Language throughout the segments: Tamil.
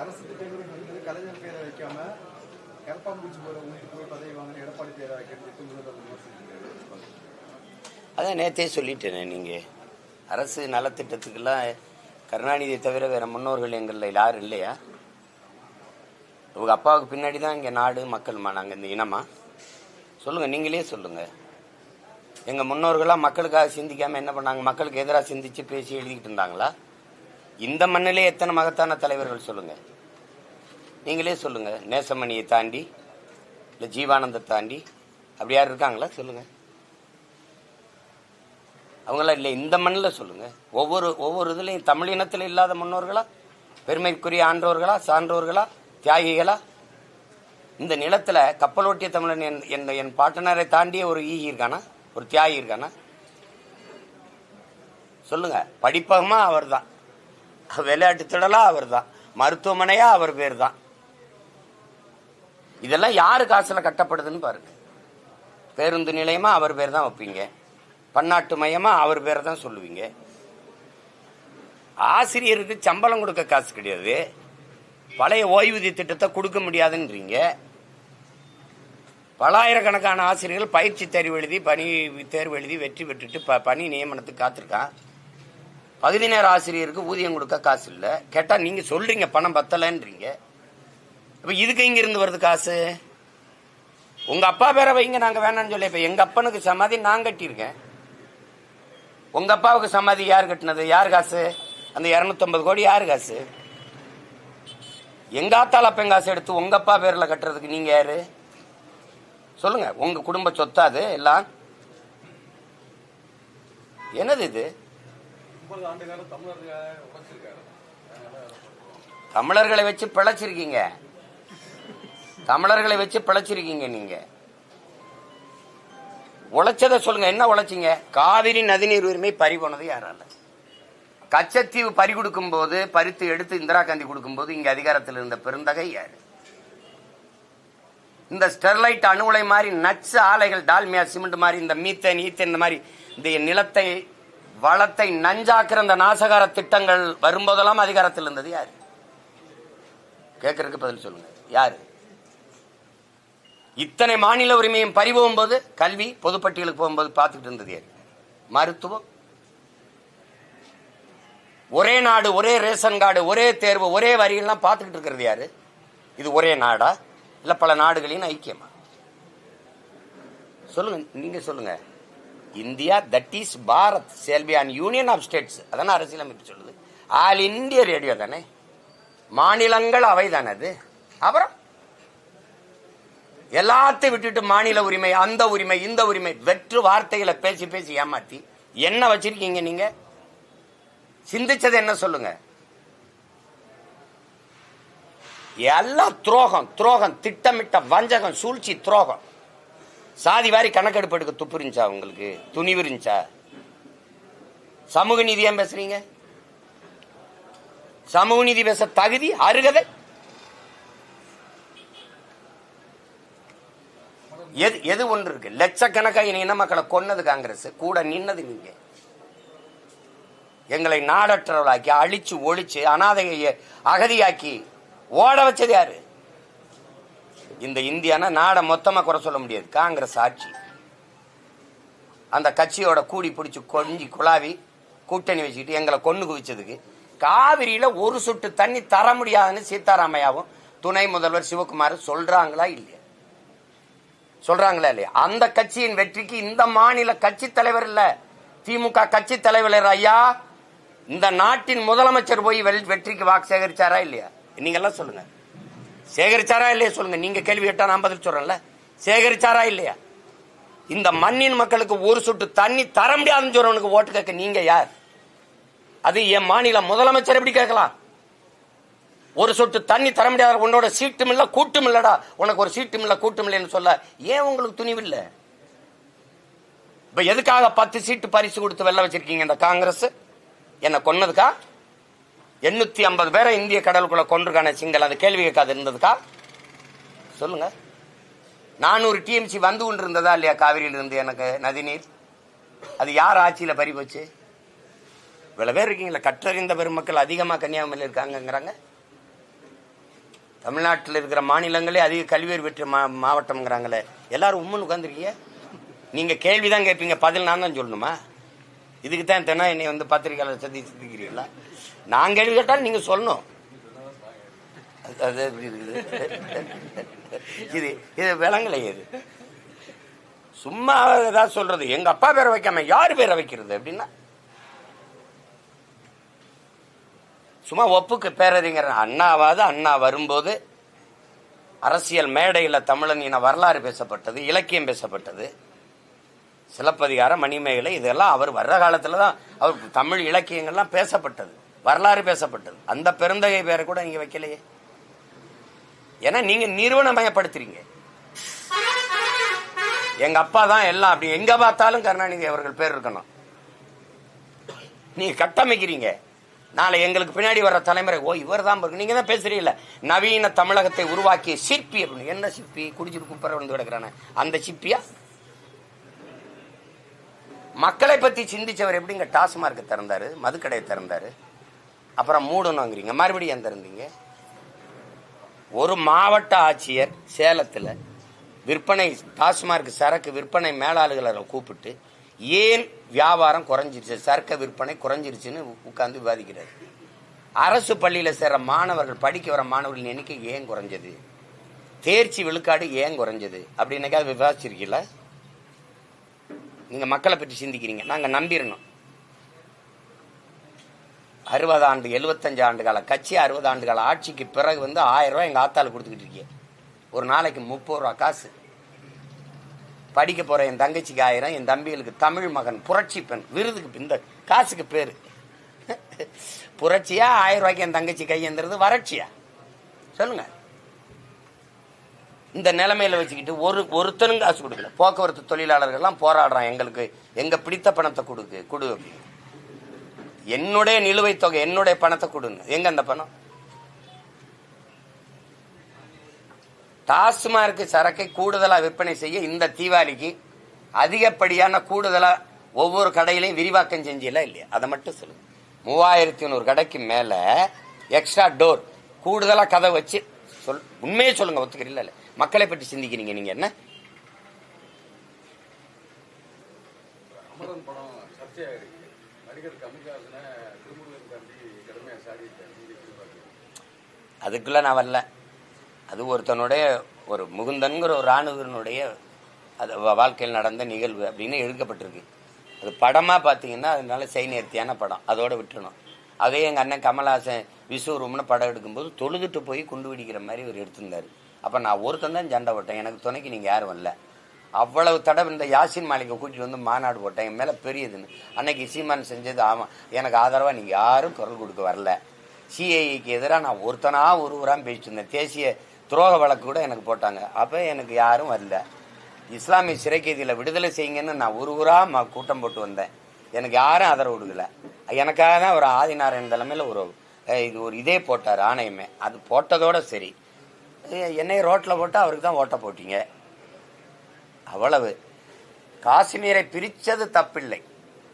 அரசு திட்டங்களுக்கு வந்து கலைஞர் பேரை வைக்காம கரப்பாம்பூச்சி போல ஊட்டி போய் பதவி வாங்கின எடப்பாடி பேரை வைக்கிறது அதான் நேத்தே சொல்லிட்டேனே நீங்கள் அரசு நலத்திட்டத்துக்கெல்லாம் கருணாநிதியை தவிர வேற முன்னோர்கள் எங்களில் யாரும் இல்லையா? உங்கள் அப்பாவுக்கு பின்னாடி தான் இங்கே நாடு மக்கள்மா நாங்கள் இந்த இனமா? சொல்லுங்கள் நீங்களே சொல்லுங்கள் எங்கள் முன்னோர்களாக மக்களுக்காக சிந்திக்காமல் என்ன பண்ணாங்க? மக்களுக்கு எதிராக சிந்திச்சு பேசி எழுதிக்கிட்டு இருந்தாங்களா? இந்த மண்ணிலே எத்தனை மகத்தான தலைவர்கள் சொல்லுங்கள் நீங்களே சொல்லுங்கள் நேசமணியை தாண்டி இல்லை ஜீவானந்த தாண்டி அப்படி யார் இருக்காங்களா? சொல்லுங்கள் அவங்களாம் இல்லை இந்த மண்ணில் சொல்லுங்க. ஒவ்வொரு ஒவ்வொரு இதுலையும் தமிழ் இனத்தில் இல்லாத முன்னோர்களா? பெருமைக்குரிய ஆன்றோர்களா சான்றோர்களா? தியாகிகளா? இந்த நிலத்தில் கப்பலோட்டிய தமிழன் என் என் என் பாட்டனரை தாண்டிய ஒரு ஈகி இருக்கானா? ஒரு தியாகி இருக்கானா? சொல்லுங்க. படிப்பகமா அவர் தான் விளையாட்டு திடலா அவர் தான் மருத்துவமனையா அவர் பேர் தான் இதெல்லாம் யாரு காசுல கட்டப்படுதுன்னு பாருங்க. பேருந்து நிலையமா அவர் பேர் தான் வைப்பீங்க. பன்னாட்டு மையமா அவர் பேரை தான் சொல்லுவீங்க. ஆசிரியருக்கு சம்பளம் கொடுக்க காசு கிடையாது. பழைய ஓய்வூதிய திட்டத்தை கொடுக்க முடியாதுன்றீங்க. பலாயிரக்கணக்கான ஆசிரியர்கள் பயிற்சி தேர்வு எழுதி பணி தேர்வு எழுதி வெற்றி பெற்றுட்டு ப பணி நியமனத்துக்கு காத்திருக்கான். பகுதி நேர ஆசிரியருக்கு ஊதியம் கொடுக்க காசு இல்லை. கேட்டால் நீங்கள் சொல்றீங்க பணம் பத்தலைன்றீங்க. இப்போ இதுக்கு இங்கே இருந்து வருது காசு? உங்கள் அப்பா பேரை வைங்க நாங்கள் வேணாம்னு சொல்லி இப்போ எங்கள் அப்பனுக்கு சமாதி நான் கட்டியிருக்கேன். உங்கள் அப்பாவுக்கு சமாதி யார் கட்டினது? யார் காசு? அந்த 250 கோடி யார் காசு? எங்கள் ஆத்தால் அப்பன் காசு எடுத்து உங்கள் அப்பா பேரில் கட்டுறதுக்கு நீங்கள் யார்? சொல்லுங்கள் உங்கள் குடும்ப சொத்தாது எல்லாம்? என்னது இது முப்பது ஆண்டு காலம் தமிழர்களுக்காக உழைச்சிருக்காரு தமிழர்களை வச்சு பிழைச்சிருக்கீங்க. தமிழர்களை வச்சு பிழைச்சிருக்கீங்க நீங்க. உழைச்சதை சொல்லுங்க என்ன உழைச்சிங்க? காவிரி நதிநீர் உரிமை பறி போனது யாரால? கச்சத்தீவு பறி கொடுக்கும் போது பறித்து எடுத்து இந்திரா காந்தி கொடுக்கும் போது இங்க அதிகாரத்தில் இருந்த பெருந்தகை யாரு? இந்த ஸ்டெர்லைட் அணு உலை மாதிரி நச்சு ஆலைகள் டால்மியா சிமெண்ட் மாதிரி இந்த மீத்தன் ஈத்தன் இந்த மாதிரி இந்த நிலத்தை வளத்தை நஞ்சாக்குற இந்த நாசகார திட்டங்கள் வரும்போதெல்லாம் அதிகாரத்தில் இருந்தது யாரு? கேட்கறதுக்கு பதில் சொல்லுங்க. யாரு? இத்தனை மாநில உரிமையும் பறிபோகும் போது கல்வி பொதுப்பட்டியலுக்கு போகும்போது பார்த்துக்கிட்டு இருந்தது யாரு? மருத்துவம். ஒரே நாடு ஒரே ரேஷன் கார்டு ஒரே தேர்வு ஒரே வரியெல்லாம் பார்த்துக்கிட்டு இருக்கிறது யாரு? இது ஒரே நாடா? இல்ல பல நாடுகளின் ஐக்கியமா? சொல்லுங்க நீங்க சொல்லுங்க. India that is Bharat. Shall be and union of states அதானே அரசியலமைப்பு சொல்லுது. ஆல் இந்திய ரேடியோ தானே? மாநிலங்கள் அவை தானே அது? அப்புறம்? எல்லாத்தையும் விட்டுட்டு மாநில உரிமை அந்த உரிமை இந்த உரிமை வெற்று வார்த்தைகளை பேசி பேசி ஏமாத்தி என்ன வச்சிருக்கீங்க நீங்க? சிந்திச்சது என்ன சொல்லுங்க? எல்லாம் துரோகம் துரோகம் திட்டமிட்ட வஞ்சகம் சூழ்ச்சி துரோகம். சாதி வாரி கணக்கெடுப்பு எடுக்க துப்பு இருந்துச்சா உங்களுக்கு? துணிவு இருந்துச்சா? சமூக நீதி ஏன் பேசுறீங்க? சமூக நீதி பேச தகுதி அருகதை? எது எது ஒன்று இருக்கு? லட்சக்கணக்காக இன மக்களை கொன்னது காங்கிரஸ்? கூட நின்னது நீங்க. எங்களை நாடற்றவர்களாக்கி அழிச்சு ஒழிச்சு அனாதையை அகதியாக்கி ஓட வச்சது யாரு? இந்த இந்தியானா நாடை மொத்தமா குறை சொல்ல முடியாது. காங்கிரஸ் ஆட்சி. அந்த கட்சியோட கூடி பிடிச்சி கொஞ்சி குழாவி கூட்டணி வச்சுக்கிட்டு எங்களை கொண்டு குவிச்சதுக்கு காவிரியில ஒரு சொட்டு தண்ணி தர முடியாதுன்னு சீதாராமையாவும் துணை முதல்வர் சிவகுமார் சொல்றாங்களா இல்லையா? சொல்றாங்களா இல்லையா? அந்த கட்சியின் வெற்றிக்கு இந்த மாநில கட்சி தலைவர் இல்ல. திமுக கட்சி தலைவர் ஐயா இந்த நாட்டின் முதலமைச்சர் போய் வெற்றிக்கு வாக்கு சேகரிச்சாரா இல்லையா? நீங்க எல்லாம் சொல்லுங்க. சேகரிச்சாரா இல்லையா சொல்லுங்க? நீங்க கேள்வி கேட்டா நான் பதில் சொல்றேன்ல. சேகரிச்சாரா இல்லையா? இந்த மண்ணின் மக்களுக்கு ஒரு சொட்டு தண்ணி தர முடியாதுன்னு சொல்றவனுக்கு ஓட்டு கேட்க நீங்க யார்? அது என் மாநில முதலமைச்சர் எப்படி கேட்கலாம்? ஒரு சொட்டு தண்ணி தர முடியாத உன்னோட சீட்டும் இல்லை கூட்டும் இல்லடா. உனக்கு ஒரு சீட்டும் இல்லை கூட்டும் இல்லைன்னு சொல்ல. ஏன் உங்களுக்கு துணிவு இல்லை? இப்ப எதுக்காக பத்து சீட்டு பரிசு கொடுத்து வெள்ள வச்சிருக்கீங்க இந்த காங்கிரஸ்? என்ன கொன்னதுக்கா? எண்ணூத்தி ஐம்பது பேரை இந்திய கடலுக்குள்ள கொண்டிருக்கான சிங்கள். அது கேள்வி கேட்காது இருந்ததுக்கா? சொல்லுங்க. நானூறு டிஎம்சி வந்து கொண்டு இருந்ததா இல்லையா காவிரியில் இருந்து எனக்கு நதிநீர்? அது யார் ஆட்சியில் பறி போச்சு? இவ்வளோ பேர் இருக்கீங்களா கற்றறிந்த பெருமக்கள் அதிகமாக கன்னியாகுமரியில் இருக்காங்கங்கிறாங்க. தமிழ்நாட்டில் இருக்கிற மாநிலங்களே அதிக கல்வியர் பெற்ற மா மாவட்டம்ங்கிறாங்களே. எல்லாரும் உம்முன்னு உட்காந்துருக்கீங்க நீங்கள் கேள்வி தான் கேட்பீங்க பதில் நான் தான் சொல்லணுமா? இதுக்கு தான் தினம் என்னை வந்து பத்திரிகையாளர் சந்தி சிந்திக்கிறீங்களா நான் கேள்வி கேட்டாலும் நீங்க சொல்லணும். அது- அது எப்படி இருக்குது? இது இது விலங்கலை இது. சும்மா ஏதாவது சொல்றது. எங்க அப்பா பேரை வைக்காம யார் பேரை வைக்கிறது அப்படின்னா? சும்மா ஒப்புக்கு பேரறிஞர் அண்ணாவாது அண்ணா வரும்போது அரசியல் மேடையில் தமிழன் இன வரலாறு பேசப்பட்டது இலக்கியம் பேசப்பட்டது. சிலப்பதிகாரம் மணிமேகலை இதெல்லாம் அவர் வர்ற காலத்துல தான் அவர் தமிழ் இலக்கியங்கள்லாம் பேசப்பட்டது. வரலாறு பேசப்பட்டது. அந்த பெருந்தகை பேரை கூட நீங்க வைக்கலையே. ஏன்னா நீங்க நிறுவனமயப்படுத்துறீங்க. எங்க அப்பா தான் எல்லாம் அப்படி எங்க பார்த்தாலும் கருணாநிதி அவர்கள் பேர் இருக்கணும். நீங்க கட்டமைக்கிறீங்க. நாளை எங்களுக்கு பின்னாடி வர்ற தலைமுறை ஓ இவர் தான் நீங்க தான் பேசுறீங்கல்ல. நவீன தமிழகத்தை உருவாக்கிய சிற்பி அப்படின்னு. என்ன சிற்பி? குடிச்சிட்டு குப்பரை வந்து கிடக்குறானே. அந்த சிப்பியா மக்களை பத்தி சிந்திச்சவர் எப்படிங்க? டாஸ்மார்க் திறந்தாரு மதுக்கடையை திறந்தாரு. அப்புறம் மூடணுங்கிறீங்க மறுபடியும் ஏன் திறந்தீங்க? ஒரு மாவட்ட ஆட்சியர் சேலத்தில் விற்பனை டாஸ்மார்க் சரக்கு விற்பனை மேலாளர்களை கூப்பிட்டு ஏன் வியாபாரம் குறைஞ்சிருச்சு? சரக்கு விற்பனை குறைஞ்சிருச்சுன்னு உட்கார்ந்து விவாதிக்கிறார். அரசு பள்ளியில் சேர்ற மாணவர்கள் படிக்க வர மாணவர்களின் எண்ணிக்கை ஏன் குறைஞ்சது? தேர்ச்சி விழுக்காடு ஏன் குறைஞ்சது? அப்படி விவாதிச்சிருக்கீங்களா? நீங்கள் மக்களை பற்றி சிந்திக்கிறீங்க. நாங்கள் நம்பிடணும் அறுபது ஆண்டு எழுபத்தஞ்சு ஆண்டு கால கட்சி அறுபது ஆண்டு கால ஆட்சிக்கு பிறகு வந்து ஆயிரம் ரூபாய் எங்கள் ஆத்தால கொடுத்துக்கிட்டு இருக்கீங்க. ஒரு நாளைக்கு முப்பது ரூபா காசு. படிக்க போகிற என் தங்கச்சிக்கு ஆயிரம் என் தம்பிகளுக்கு தமிழ் மகன் புரட்சி பெண் விருதுக்கு இந்த காசுக்கு பேர். புரட்சியா ஆயிரம் ரூபாய்க்கு என் தங்கச்சி கையேந்துறது வறட்சியா? சொல்லுங்கள் இந்த நிலைமையில வச்சுக்கிட்டு ஒரு ஒருத்தனும் காசு கொடுக்கல. போக்குவரத்து தொழிலாளர்கள்லாம் போராடுறான் எங்களுக்கு. எங்க பிடித்த பணத்தை கொடுக்கு கொடு என்னுடைய நிலுவைத் தொகை என்னுடைய பணத்தை கொடுங்க எங்க அந்த பணம்? டாஸ்மார்க்கு சரக்கை கூடுதலாக விற்பனை செய்ய இந்த தீபாவளிக்கு அதிகப்படியான கூடுதலாக ஒவ்வொரு கடையிலையும் விரிவாக்கம் செஞ்சீங்களா இல்லையா? அதை மட்டும் சொல்லுங்க. மூவாயிரத்தி நூறு கடைக்கு மேலே எக்ஸ்ட்ரா டோர் கூடுதலாக கதை வச்சு சொல் உண்மையே சொல்லுங்க ஒத்துக்கிறீங்களா இல்லை மக்களை பற்றி சிந்திக்கிறீங்க நீங்க என்ன? அதுக்குள்ள நான் வரல. அது ஒருத்தனுடைய ஒரு முகுந்தன்கிற ஒரு ராணுவனுடைய அது வாழ்க்கையில் நடந்த நிகழ்வு அப்படின்னு எழுதப்பட்டிருக்கு அது படமா பார்த்தீங்கன்னா அதனால செய் நேர்த்தியான படம். அதோட விட்டுறணும். அதே எங்க அண்ணன் கமல்ஹாசன் விஸ்வரூம்னு படம் எடுக்கும்போது தொழுதுட்டு போய் குண்டு வெடிக்கிற மாதிரி இவர் எடுத்திருந்தாரு. அப்போ நான் ஒருத்தன் தான் சண்டை போட்டேன். எனக்கு துணைக்கு நீங்கள் யாரும் வரல. அவ்வளவு தடவை இந்த யாசின் மாளிகை கூட்டிகிட்டு வந்து மாநாடு போட்டேன். என் மேலே பெரியதுன்னு. அன்னைக்கு சீமான் செஞ்சது ஆமாம் எனக்கு ஆதரவாக நீங்கள் யாரும் குரல் கொடுக்க வரல. சிஐக்கு எதிராக நான் ஒருத்தனாக ஒருவராக பேசிட்டு தேசிய துரோக வழக்கு கூட எனக்கு போட்டாங்க. அப்போ எனக்கு யாரும் வரல. இஸ்லாமிய சிறை விடுதலை செய்யுங்கன்னு நான் ஒரு ஊராக ம- கூட்டம் போட்டு வந்தேன். எனக்கு யாரும் ஆதரவு கொடுக்கல. எனக்காக தான் ஒரு ஆதிநாராயண தலைமையில் ஒரு இது ஒரு இதே போட்டார் ஆணையமே. அது போட்டதோட சரி. என்னை ரோட்டில் போட்டு அவருக்கு தான் ஓட்ட போட்டீங்க. அவ்வளவு. காஷ்மீரை பிரித்தது தப்பில்லை.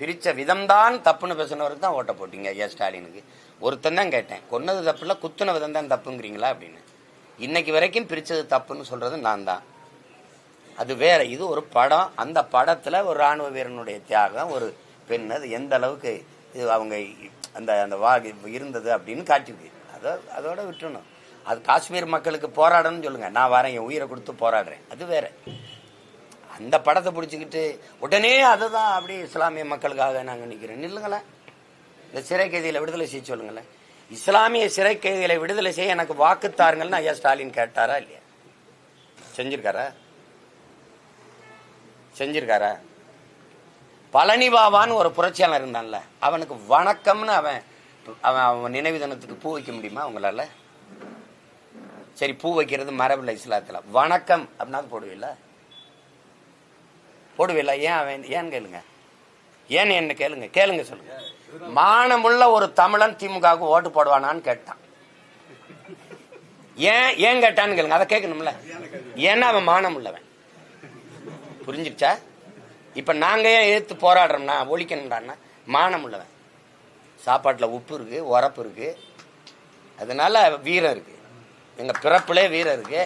பிரித்த விதம்தான் தப்புன்னு பேசினவருக்கு தான் ஓட்ட போட்டீங்க ஐயா ஸ்டாலினுக்கு. ஒருத்தன் தான் கேட்டேன் கொன்னது தப்பில்ல குத்துன விதம் தான் தப்புங்கிறீங்களா? அப்படின்னு. இன்னைக்கு வரைக்கும் பிரித்தது தப்புன்னு சொல்கிறது நான் தான். அது வேற இது ஒரு படம். அந்த படத்தில் ஒரு ராணுவ வீரனுடைய தியாகம் ஒரு பெண் அது எந்த அளவுக்கு இது அவங்க அந்த அந்த வா இருந்தது அப்படின்னு காட்டிருக்கு அதை அதோட விட்டுணும் அது காஷ்மீர் மக்களுக்கு போராடணும்னு சொல்லுங்க. நான் வரேன் என் உயிரை கொடுத்து போராடுறேன். அது வேற. அந்த படத்தை பிடிச்சிக்கிட்டு உடனே அதுதான் அப்படி இஸ்லாமிய மக்களுக்காக நாங்கள் நிற்கிறோம் நில்லுங்களேன். இந்த சிறை கைதியில் விடுதலை செய்ய சொல்லுங்களேன். இஸ்லாமிய சிறை கைதிகளை விடுதலை செய்ய எனக்கு வாக்கு தாருங்கள்னு ஐயா ஸ்டாலின் கேட்டாரா இல்லையா? செஞ்சிருக்காரா? செஞ்சிருக்காரா? பழனி பாபான்னு ஒரு புரட்சியாளர் இருந்தான்ல. அவனுக்கு வணக்கம்னு அவன் அவன் அவன் நினைவு தினத்துக்கு பூ வைக்க முடியுமா அவங்களால சரி பூ வைக்கிறது மரபில்லை இஸ்லாத்தில். வணக்கம் அப்படின்னாவது போடுவில்ல? போடுவில்ல? ஏன் அவன் ஏன் கேளுங்க. ஏன் என்ன கேளுங்க? கேளுங்க சொல்லுங்க. மானமுள்ள ஒரு தமிழன் திமுகவுக்கு ஓட்டு போடுவானான்னு கேட்டான். ஏன் ஏன் கேட்டான்னு கேளுங்க. அதை கேட்கணும்ல. ஏன்னா அவன் மானம் உள்ளவன் புரிஞ்சிருச்சா? இப்ப நாங்க ஏன் எதிர்த்து போராடுறோம்னா ஒழிக்கணும்டான்னா மானம் உள்ளவன் சாப்பாட்டுல உப்பு இருக்கு உரப்பு இருக்கு. அதனால வீரம் இருக்கு. எங்க பிறப்பிலே வீரருக்கு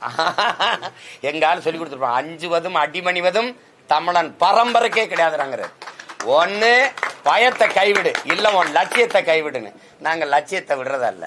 எங்க ஆள் சொல்லி கொடுத்துருப்பான் அஞ்சுவதும் அடிமணிவதும் தமிழன் பரம்பரைக்கே கிடையாதுறாங்கிறார். ஒன்னு பயத்தை கைவிடு. இல்ல உன் லட்சியத்தை கைவிடுன்னு. நாங்க லட்சியத்தை விடுறதல்ல.